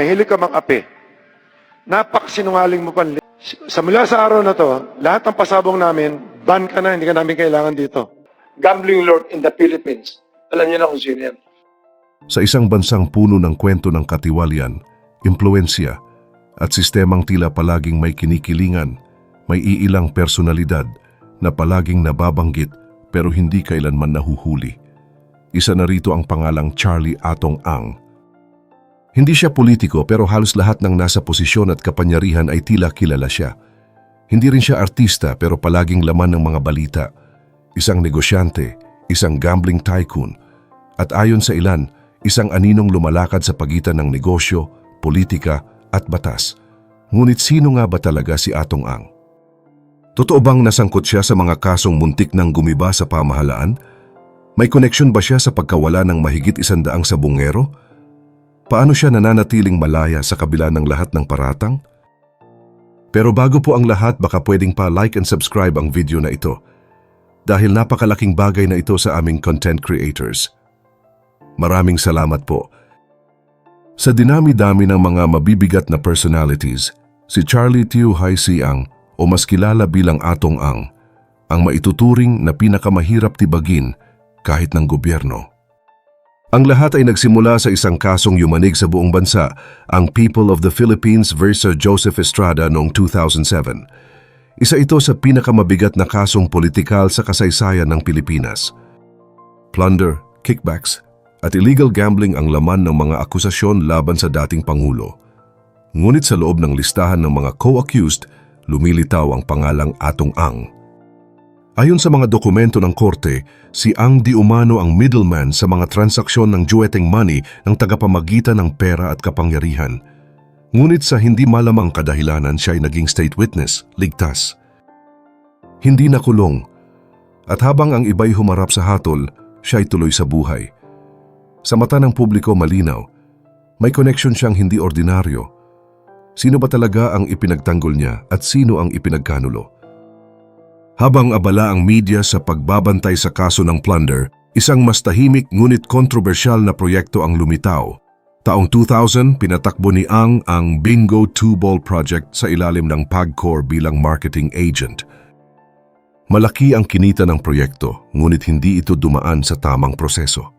Mahilig ka mang ape. Napakasinungaling mo pan. Sa mula sa araw na to, lahat ng pasabong namin, ban ka na, hindi ka namin kailangan dito. Gambling lord in the Philippines. Alam niyo na kung sino yan. Sa isang bansang puno ng kwento ng katiwalian, impluensya, at sistemang tila palaging may kinikilingan, may iilang personalidad na palaging nababanggit pero hindi kailanman nahuhuli. Isa na rito ang pangalang Charlie Atong Ang. Hindi siya politiko pero halos lahat ng nasa posisyon at kapanyarihan ay tila kilala siya. Hindi rin siya artista pero palaging laman ng mga balita. Isang negosyante, isang gambling tycoon, at ayon sa ilan, isang aninong lumalakad sa pagitan ng negosyo, politika at batas. Ngunit sino nga ba talaga si Atong Ang? Totoo bang nasangkot siya sa mga kasong muntik ng gumiba sa pamahalaan? May koneksyon ba siya sa pagkawala ng mahigit isandaang sabungero? Paano siya nananatiling malaya sa kabila ng lahat ng paratang? Pero bago po ang lahat, baka pwedeng pa like and subscribe ang video na ito dahil napakalaking bagay na ito sa aming content creators. Maraming salamat po. Sa dinami-dami ng mga mabibigat na personalities, si Charlie Tiu Hai Siang o mas kilala bilang Atong Ang, ang maituturing na pinakamahirap tibagin kahit ng gobyerno. Ang lahat ay nagsimula sa isang kasong yumanig sa buong bansa, ang People of the Philippines versus Joseph Estrada noong 2007. Isa ito sa pinakamabigat na kasong politikal sa kasaysayan ng Pilipinas. Plunder, kickbacks, at illegal gambling ang laman ng mga akusasyon laban sa dating Pangulo. Ngunit sa loob ng listahan ng mga co-accused, lumilitaw ang pangalang Atong Ang. Ayon sa mga dokumento ng korte, si Ang di umano ang middleman sa mga transaksyon ng jueteng money ng tagapamagitan ng pera at kapangyarihan. Ngunit sa hindi malamang kadahilanan siya ay naging state witness, ligtas. Hindi nakulong. At habang ang iba'y humarap sa hatol, siya ay tuloy sa buhay. Sa mata ng publiko malinaw, may connection siyang hindi ordinaryo. Sino ba talaga ang ipinagtanggol niya at sino ang ipinagkanulo? Habang abala ang media sa pagbabantay sa kaso ng plunder, isang mas tahimik ngunit kontrobersyal na proyekto ang lumitaw. Taong 2000, pinatakbo ni Ang ang Bingo 2-Ball Project sa ilalim ng PAGCOR bilang marketing agent. Malaki ang kinita ng proyekto, ngunit hindi ito dumaan sa tamang proseso.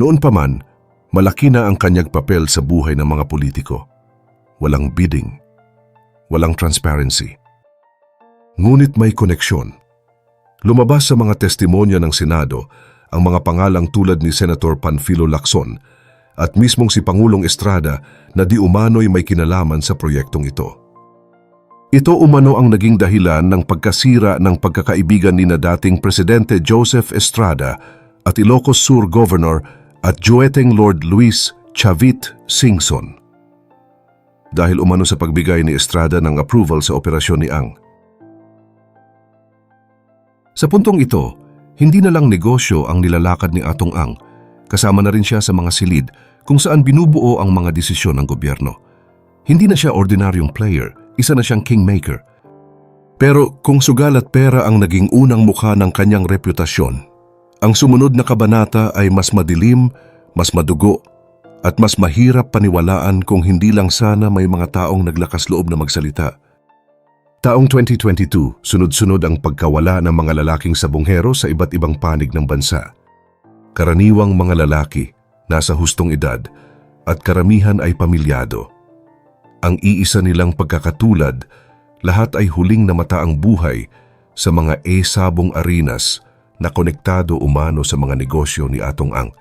Noon pa man, malaki na ang kanyang papel sa buhay ng mga politiko. Walang bidding, walang transparency. Ngunit may koneksyon. Lumabas sa mga testimonya ng Senado ang mga pangalang tulad ni Senator Panfilo Lacson at mismong si Pangulong Estrada na di umano'y may kinalaman sa proyektong ito. Ito umano ang naging dahilan ng pagkasira ng pagkakaibigan ni na dating Presidente Joseph Estrada at Ilocos Sur Governor at Jueteng Lord Luis Chavit Singson. Dahil umano sa pagbigay ni Estrada ng approval sa operasyon ni Ang. Sa puntong ito, hindi na lang negosyo ang nilalakad ni Atong Ang, kasama na rin siya sa mga silid kung saan binubuo ang mga desisyon ng gobyerno. Hindi na siya ordinaryong player, isa na siyang kingmaker. Pero kung sugal at pera ang naging unang mukha ng kanyang reputasyon, ang sumunod na kabanata ay mas madilim, mas madugo, at mas mahirap paniwalaan kung hindi lang sana may mga taong naglakas loob na magsalita. Taong 2022, sunod-sunod ang pagkawala ng mga lalaking sabonghero sa iba't ibang panig ng bansa. Karaniwang mga lalaki, nasa hustong edad, at karamihan ay pamilyado. Ang iisa nilang pagkakatulad, lahat ay huling namata ang buhay sa mga e-sabong arenas na konektado umano sa mga negosyo ni Atong Ang.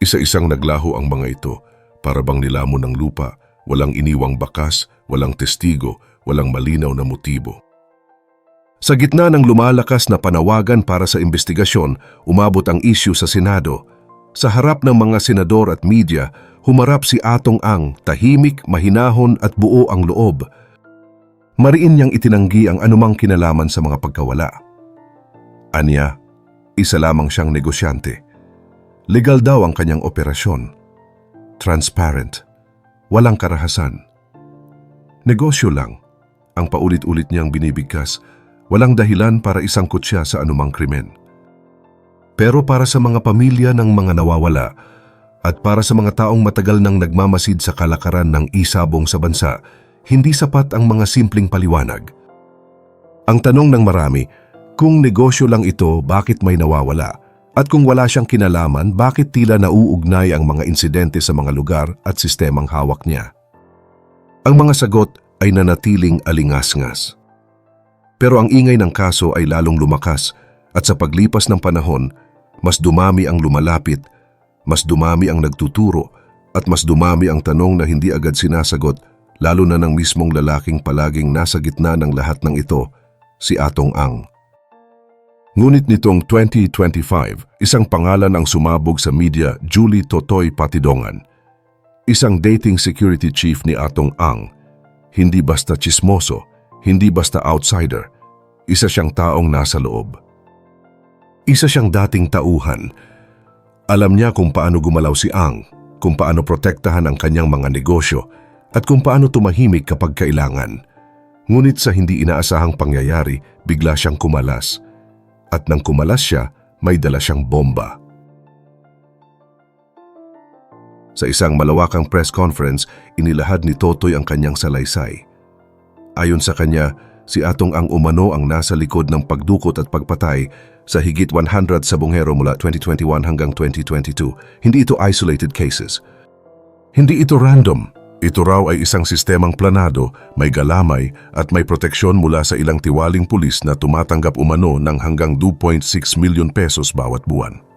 Isa-isang naglaho ang mga ito para bang nilamon ng lupa, walang iniwang bakas, walang testigo, walang malinaw na motibo. Sa gitna ng lumalakas na panawagan para sa investigasyon, umabot ang isyu sa Senado. Sa harap ng mga senador at media, humarap si Atong Ang, tahimik, mahinahon at buo ang loob. Mariin niyang itinanggi ang anumang kinalaman sa mga pagkawala. Anya, isa lamang siyang negosyante. Legal daw ang kanyang operasyon. Transparent. Walang karahasan. Negosyo lang. Ang paulit-ulit niyang binibigkas, walang dahilan para isangkot siya sa anumang krimen. Pero para sa mga pamilya ng mga nawawala, At para sa mga taong matagal nang nagmamasid sa kalakaran ng isabong sa bansa, hindi sapat ang mga simpleng paliwanag. Ang tanong ng marami, kung negosyo lang ito, bakit may nawawala? At kung wala siyang kinalaman, bakit tila nauugnay ang mga insidente sa mga lugar at sistemang hawak niya? Ang mga sagot ay nanatiling alingas-ngas. Pero ang ingay ng kaso ay lalong lumakas at sa paglipas ng panahon, mas dumami ang lumalapit, mas dumami ang nagtuturo at mas dumami ang tanong na hindi agad sinasagot lalo na ng mismong lalaking palaging nasa gitna ng lahat ng ito, si Atong Ang. Ngunit nitong 2025, isang pangalan ang sumabog sa media Julie Totoy Patidongan. Isang dating security chief ni Atong Ang. Hindi basta chismoso, hindi basta outsider, isa siyang taong nasa loob. Isa siyang dating tauhan. Alam niya kung paano gumalaw si Ang, kung paano protektahan ang kanyang mga negosyo, at kung paano tumahimik kapag kailangan. Ngunit sa hindi inaasahang pangyayari, bigla siyang kumalas. At nang kumalas siya, may dala siyang bomba. Sa isang malawakang press conference, inilahad ni Totoy ang kanyang salaysay. Ayon sa kanya, si Atong ang umano ang nasa likod ng pagdukot at pagpatay sa higit 100 sa bunghero mula 2021 hanggang 2022. Hindi ito isolated cases. Hindi ito random. Ito raw ay isang sistemang planado, may galamay at may proteksyon mula sa ilang tiwaling pulis na tumatanggap umano ng hanggang 2.6 milyon pesos bawat buwan.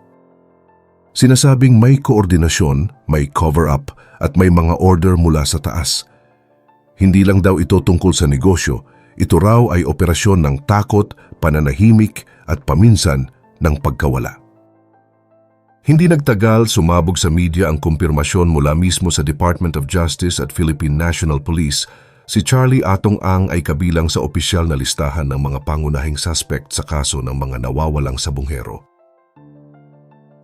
Sinasabing may koordinasyon, may cover-up at may mga order mula sa taas. Hindi lang daw ito tungkol sa negosyo, ito raw ay operasyon ng takot, pananahimik at paminsan ng pagkawala. Hindi nagtagal sumabog sa media ang kumpirmasyon mula mismo sa Department of Justice at Philippine National Police si Charlie Atong Ang ay kabilang sa opisyal na listahan ng mga pangunahing suspect sa kaso ng mga nawawalang sabunghero.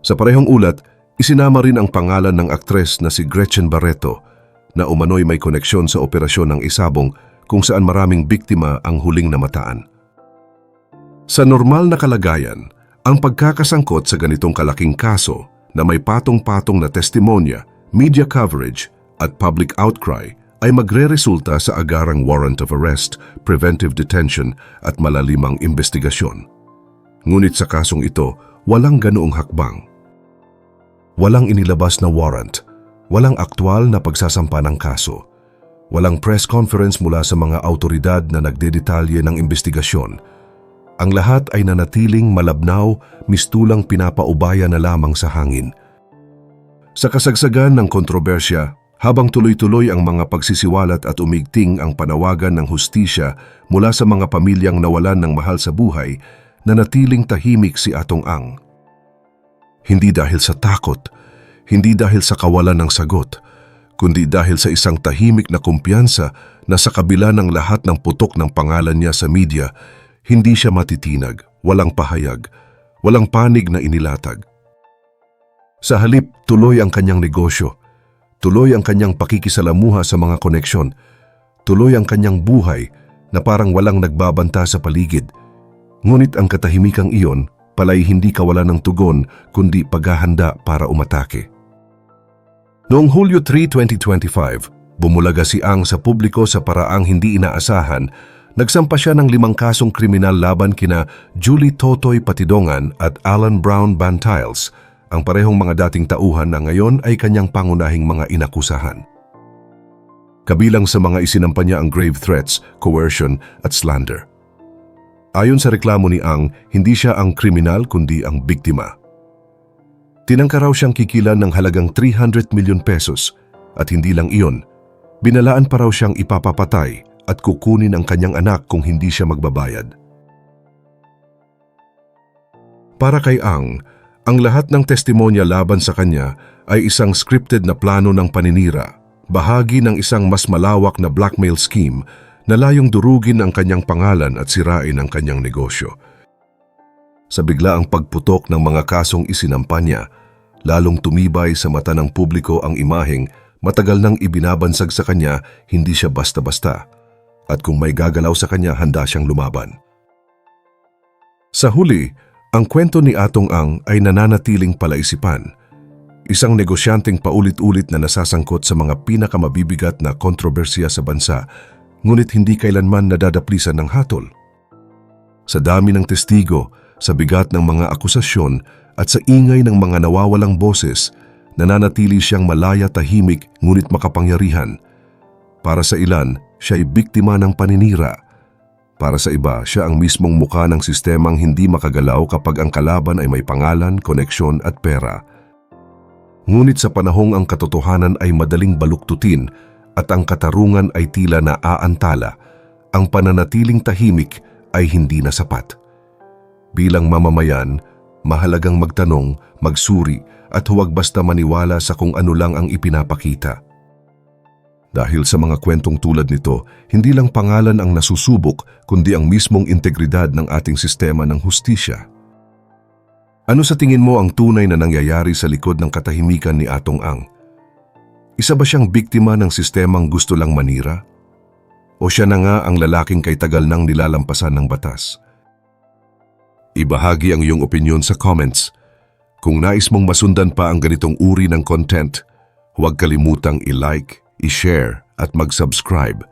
Sa parehong ulat, isinama rin ang pangalan ng aktres na si Gretchen Barreto na umano'y may koneksyon sa operasyon ng isabong kung saan maraming biktima ang huling namataan. Sa normal na kalagayan, ang pagkakasangkot sa ganitong kalaking kaso na may patong-patong na testimonya, media coverage at public outcry ay magre-resulta sa agarang warrant of arrest, preventive detention at malalimang investigasyon. Ngunit sa kasong ito, walang ganoong hakbang. Walang inilabas na warrant, walang aktwal na pagsasampa ng kaso, walang press conference mula sa mga autoridad na nagdedetalye ng investigasyon, ang lahat ay nanatiling malabnaw, mistulang pinapaubaya na lamang sa hangin. Sa kasagsagan ng kontrobersya, habang tuloy-tuloy ang mga pagsisiwalat at umigting ang panawagan ng hustisya mula sa mga pamilyang nawalan ng mahal sa buhay, nanatiling tahimik si Atong Ang. Hindi dahil sa takot, hindi dahil sa kawalan ng sagot, kundi dahil sa isang tahimik na kumpiyansa na sa kabila ng lahat ng putok ng pangalan niya sa media, hindi siya matitinag, walang pahayag, walang panig na inilatag. Sa halip, tuloy ang kanyang negosyo, tuloy ang kanyang pakikisalamuha sa mga koneksyon, tuloy ang kanyang buhay na parang walang nagbabanta sa paligid. Ngunit ang katahimikang iyon palay hindi kawalan ng tugon kundi paghahanda para umatake. Noong Hulyo 3, 2025, bumulaga si Ang sa publiko sa paraang hindi inaasahan Nagsampa siya ng limang kasong kriminal laban kina Julie Totoy Patidongan at Alan Brown Bantiles, ang parehong mga dating tauhan na ngayon ay kanyang pangunahing mga inakusahan. Kabilang sa mga isinampa niya ang grave threats, coercion at slander. Ayon sa reklamo ni Ang, hindi siya ang kriminal kundi ang biktima. Tinangka raw siyang kikilan ng halagang 300 milyon pesos at hindi lang iyon, binalaan pa raw siyang ipapapatay at kukunin ang kanyang anak kung hindi siya magbabayad. Para kay Ang, ang lahat ng testimonya laban sa kanya ay isang scripted na plano ng paninira, bahagi ng isang mas malawak na blackmail scheme na durugin ang kanyang pangalan at sirain ang kanyang negosyo. Sa biglaang pagputok ng mga kasong isinampa niya, lalong tumibay sa mata ng publiko ang imaheng matagal nang ibinabansag sa kanya hindi siya basta-basta at kung may gagalaw sa kanya handa siyang lumaban. Sa huli, ang kwento ni Atong Ang ay nananatiling palaisipan. Isang negosyanteng paulit-ulit na nasasangkot sa mga pinakamabibigat na kontrobersiya sa bansa, ngunit hindi kailanman nadadaplisan ng hatol. Sa dami ng testigo, sa bigat ng mga akusasyon at sa ingay ng mga nawawalang boses, nananatili siyang malaya tahimik ngunit makapangyarihan. Para sa ilan, siya ay biktima ng paninira. Para sa iba, siya ang mismong muka ng sistemang hindi makagalaw kapag ang kalaban ay may pangalan, koneksyon at pera. Ngunit sa panahong ang katotohanan ay madaling baluktutin at ang katarungan ay tila na aantala, ang pananatiling tahimik ay hindi na sapat. Bilang mamamayan, mahalagang magtanong, magsuri at huwag basta maniwala sa kung ano lang ang ipinapakita. Dahil sa mga kwentong tulad nito, hindi lang pangalan ang nasusubok kundi ang mismong integridad ng ating sistema ng hustisya. Ano sa tingin mo ang tunay na nangyayari sa likod ng katahimikan ni Atong Ang? Isa ba siyang biktima ng sistemang gusto lang manira? O siya na nga ang lalaking kay tagal nang nilalampasan ng batas? Ibahagi ang iyong opinion sa comments. Kung nais mong masundan pa ang ganitong uri ng content, huwag kalimutang i-like, i-share at mag-subscribe